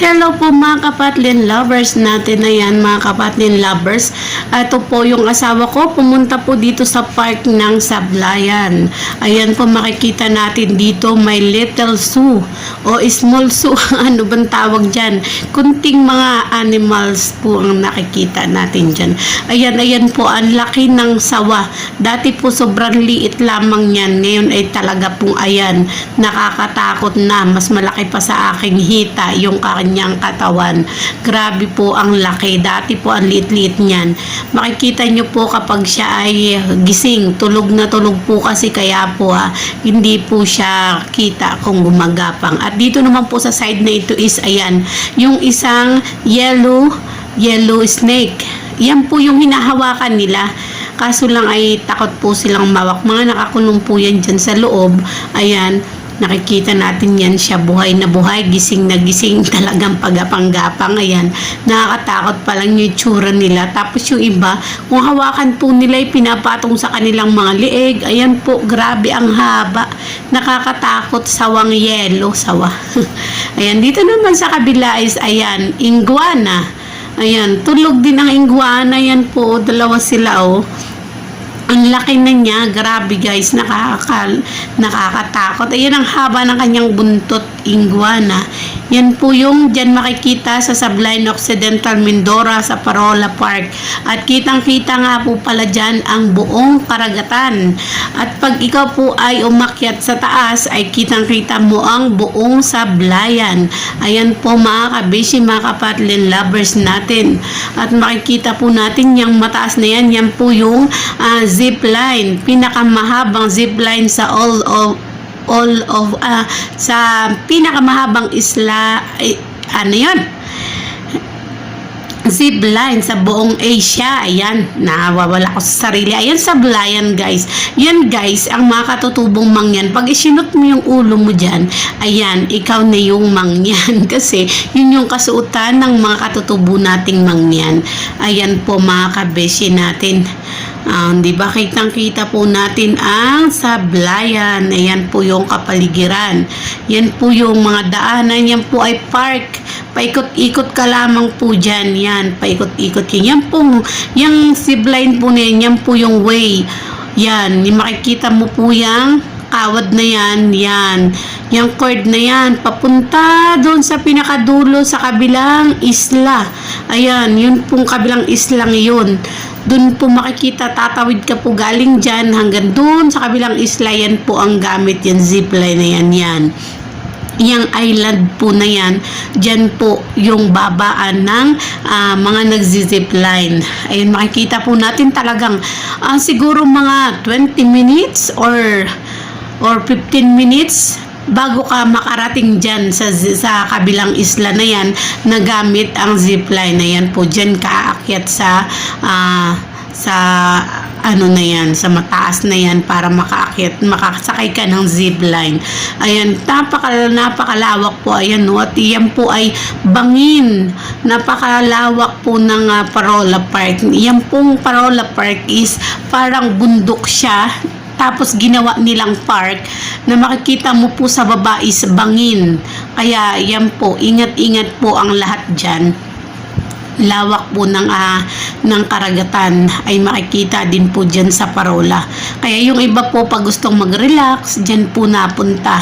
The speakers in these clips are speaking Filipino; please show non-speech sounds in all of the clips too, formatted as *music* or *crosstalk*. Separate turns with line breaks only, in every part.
Hello po mga kapatlin lovers natin na yan mga kapatlin lovers. Ito po yung asawa ko pumunta po dito sa park ng Sablayan. Ayan po makikita natin dito may little zoo o small zoo. *laughs* ano bang tawag dyan? Kunting mga animals po ang nakikita natin dyan. Ayan, ayan po ang laki ng sawa. Dati po sobrang liit lamang yan. Ngayon ay talaga pong ayan nakakatakot na. Mas malaki pa sa aking hita yung kanyang katawan. Grabe po ang laki. Dati po ang liit-liit niyan. Makikita nyo po kapag siya ay gising, tulog na tulog po kasi kaya po ha, hindi po siya kita kung gumagapang. At dito naman po sa side na ito is ayan, yung isang yellow yellow snake. Yan po yung hinahawakan nila. Kaso lang ay takot po silang mawak. Mga nakakulong po yan dyan sa loob. Ayan, nakikita natin yan siya buhay na buhay, gising na gising, *laughs* talagang pagapang-gapang, ayan, nakakatakot pa lang yung tsura nila, tapos yung iba, kung hawakan po nila, ay pinapatong sa kanilang mga lieg, ayan po, grabe ang haba, nakakatakot, sawang yelo, sawa, *laughs* ayan, dito naman sa kabila is, ayan, iguana, ayan, tulog din ang iguana, yan po, dalawa sila, oh, ang laki na niya, grabe guys, nakakakal, nakakatakot. Ayan ang haba ng kanyang buntot, iguana. Yan po yung dyan makikita sa Sabline Occidental Mindoro sa Parola Park. At kitang-kita nga po pala dyan ang buong karagatan. At pag ikaw po ay umakyat sa taas, ay kitang-kita mo ang buong Sablayan. Ayan po mga kabishi, mga kapatlin lovers natin. At makikita po natin yung mataas na yan, yan po yung ah, zip line, pinakamahabang zip line sa all of all of ah, sa pinakamahabang isla eh, ano yun zip line sa buong Asia. Ayan, nawawala ko sa sarili. Ayan sa Blayan, guys. Yan, guys, ang mga katutubong mangyan. Pag isinot mo yung ulo mo dyan, ayan, ikaw na yung mangyan. *laughs* Kasi, yun yung kasuotan ng mga katutubo nating mangyan. Ayan po, mga kabeshi natin. Ah, di ba kitang-kita po natin ang sablayan. Ayan po yung kapaligiran. Yan po yung mga daanan. Yan po ay park. Paikot-ikot ka lamang po dyan. Yan, paikot-ikot yan. Yan po, yung zipline po na yan, yan po yung way. Yan, makikita mo po yung kawad na yan, yan. Yung cord na yan, papunta doon sa pinakadulo sa kabilang isla. Ayan, yun pong kabilang islang yun. Doon po makikita, tatawid ka po galing dyan hanggang doon sa kabilang isla. Yan po ang gamit yan, zipline na yan, yan yung island po na yan, dyan po yung babaan ng ah, mga nagzizipline. Ayun, makikita po natin talagang ah, siguro mga 20 minutes or or 15 minutes bago ka makarating dyan sa, sa kabilang isla na yan na gamit ang zipline na yan po dyan ka aakyat sa ah, sa ano na yan, sa mataas na yan para makaakyat, makasakay ka ng zipline. Ayan, napaka, napakalawak po. Ayan, no? At yan po ay bangin. Napakalawak po ng ah, Parola Park. Yan pong Parola Park is parang bundok siya tapos ginawa nilang park na makikita mo po sa baba is bangin. Kaya yan po, ingat-ingat po ang lahat dyan lawak po ng ah, ng karagatan ay makikita din po diyan sa Parola. Kaya yung iba po pag gustong mag-relax, diyan po napunta.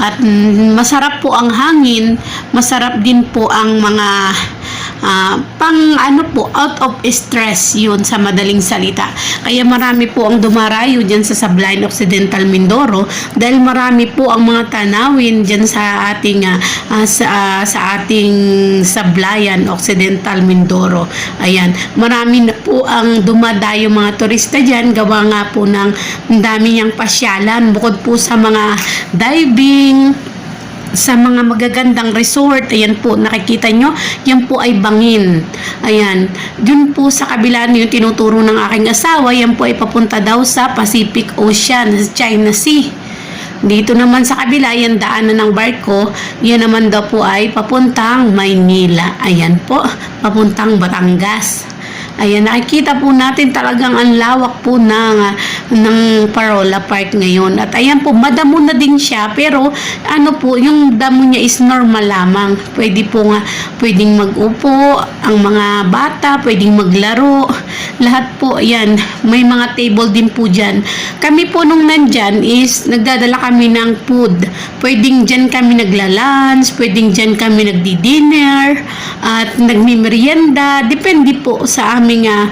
At mm, masarap po ang hangin, masarap din po ang mga ah, pang ano po, out of stress yun sa madaling salita. Kaya marami po ang dumarayo dyan sa Sabline Occidental Mindoro dahil marami po ang mga tanawin dyan sa ating ah, sa, ah, sa ating Sablayan Occidental Mindoro. Ayan, marami na po ang dumadayo mga turista dyan gawa nga po ng dami niyang pasyalan bukod po sa mga diving sa mga magagandang resort, ayan po, nakikita nyo, yan po ay bangin. Ayan, dun po sa kabila yung tinuturo ng aking asawa, yan po ay papunta daw sa Pacific Ocean, sa China Sea. Dito naman sa kabila, yan daanan ng barko, yan naman daw po ay papuntang Maynila. Ayan po, papuntang Batangas. Ayan, nakikita po natin talagang ang lawak po ng, ng Parola Park ngayon. At ayan po, madamo na din siya. Pero ano po, yung damo niya is normal lamang. Pwede po nga, pwedeng mag-upo, ang mga bata, pwedeng maglaro. Lahat po, ayan, may mga table din po dyan. Kami po nung nandyan is nagdadala kami ng food. Pwedeng dyan kami naglalunch, pwedeng dyan kami nagdi-dinner, at nagmimerienda. Depende po sa aming ah,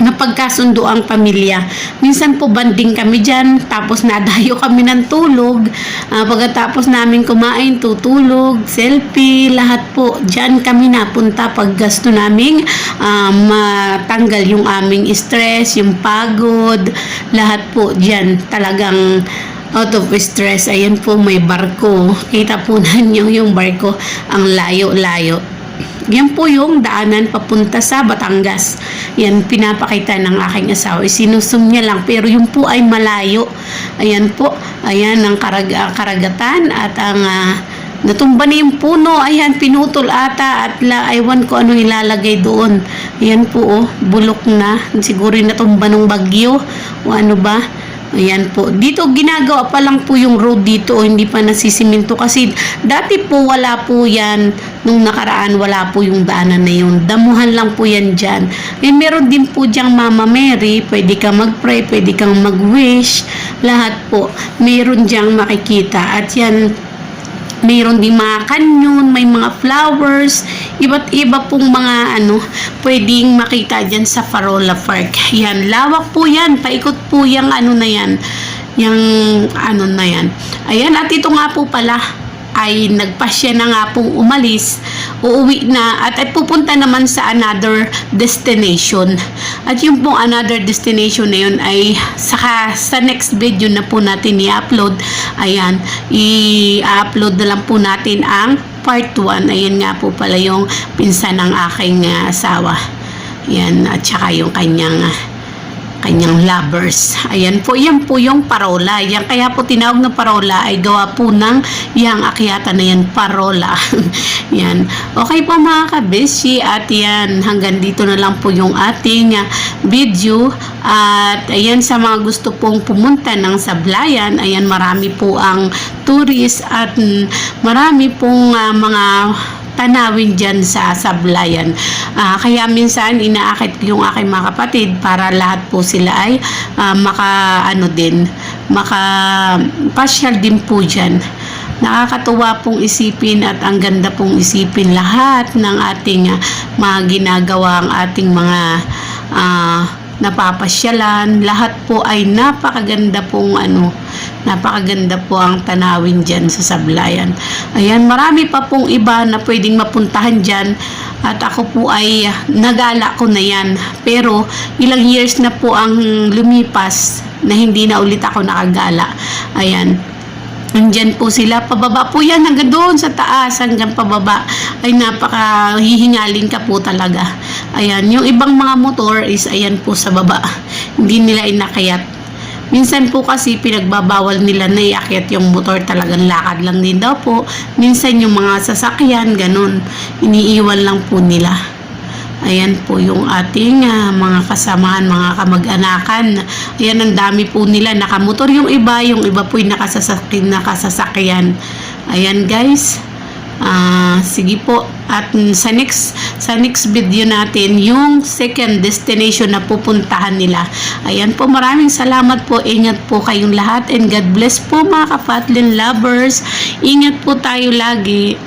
napagkasundo ang pamilya. Minsan po banding kami dyan, tapos nadayo *laughs* kami ng tulog. Ah, pagkatapos namin kumain, tutulog, selfie, lahat po. Dyan kami napunta pag gusto naming ah, matanggal yung aming stress, yung pagod, lahat po dyan. Talagang out of stress. Ayan po, may barko. Kita po *laughs* ninyo yung barko, ang layo-layo. Yan po yung daanan papunta sa Batangas. Yan, pinapakita ng aking asawa. Sinusum niya lang, pero yung po ay malayo. Ayan po, ayan ang karag karagatan at ang ah, natumba na yung puno. Ayan, pinutol ata at la, aywan ko ano ilalagay doon. Ayan po, oh, bulok na. Siguro yung natumba ng bagyo o ano ba. Ayan po. Dito ginagawa pa lang po yung road dito o hindi pa nasisiminto kasi dati po wala po yan nung nakaraan wala po yung daanan na yun. Damuhan lang po yan dyan. Eh meron din po diyang Mama Mary. Pwede kang mag-pray, pwede kang mag-wish. Lahat po. Meron diyang makikita. At yan mayroon din mga kanyon, may mga flowers, iba't iba pong mga ano, pwedeng makita dyan sa Farola Park. Yan, lawak po yan, paikot po yung ano na yan, yung ano na yan. Ayan, at ito nga po pala, ay nagpasya na nga pong umalis, uuwi na at ay pupunta naman sa another destination. At yung pong another destination na yun ay saka sa next video na po natin i-upload, ayan, i-upload na lang po natin ang part 1. Ayan nga po pala yung pinsan ng aking ah, asawa. Yan, at saka yung kanyang ah, kanyang lovers. Ayan po, yan po yung parola. Yan kaya po tinawag na parola ay gawa po ng yang akyata na yan, parola. *laughs* yan. Okay po mga kabeshi at yan, hanggang dito na lang po yung ating video. At ayan sa mga gusto pong pumunta ng Sablayan, ayan marami po ang tourist at marami pong ah, mga tanawin dyan sa Sablayan. Ah, kaya minsan inaakit yung aking mga kapatid para lahat po sila ay ah, maka ano din, maka pasyal din po dyan. Nakakatuwa pong isipin at ang ganda pong isipin lahat ng ating ah, mga ginagawa ang ating mga ah, napapasyalan. Lahat po ay napakaganda pong ano, napakaganda po ang tanawin dyan sa Sablayan. Ayan, marami pa pong iba na pwedeng mapuntahan dyan at ako po ay nagala ko na yan. Pero ilang years na po ang lumipas na hindi na ulit ako nakagala. Ayan. Nandyan po sila, pababa po yan hanggang doon sa taas, hanggang pababa. Ay napaka hihingalin ka po talaga. Ayan, yung ibang mga motor is ayan po sa baba. Hindi nila inakayat. Minsan po kasi pinagbabawal nila na iakyat yung motor talagang lakad lang din daw po. Minsan yung mga sasakyan, ganun. Iniiwan lang po nila. Ayan po yung ating ah, mga kasamahan, mga kamag-anakan. Ayan, ang dami po nila. Nakamotor yung iba, yung iba po yung nakasasakyan. nakasasakyan. Ayan guys. Ah, sige po. At sa next sa next video natin, yung second destination na pupuntahan nila. Ayan po, maraming salamat po. Ingat po kayong lahat and God bless po mga kapatlin lovers. Ingat po tayo lagi.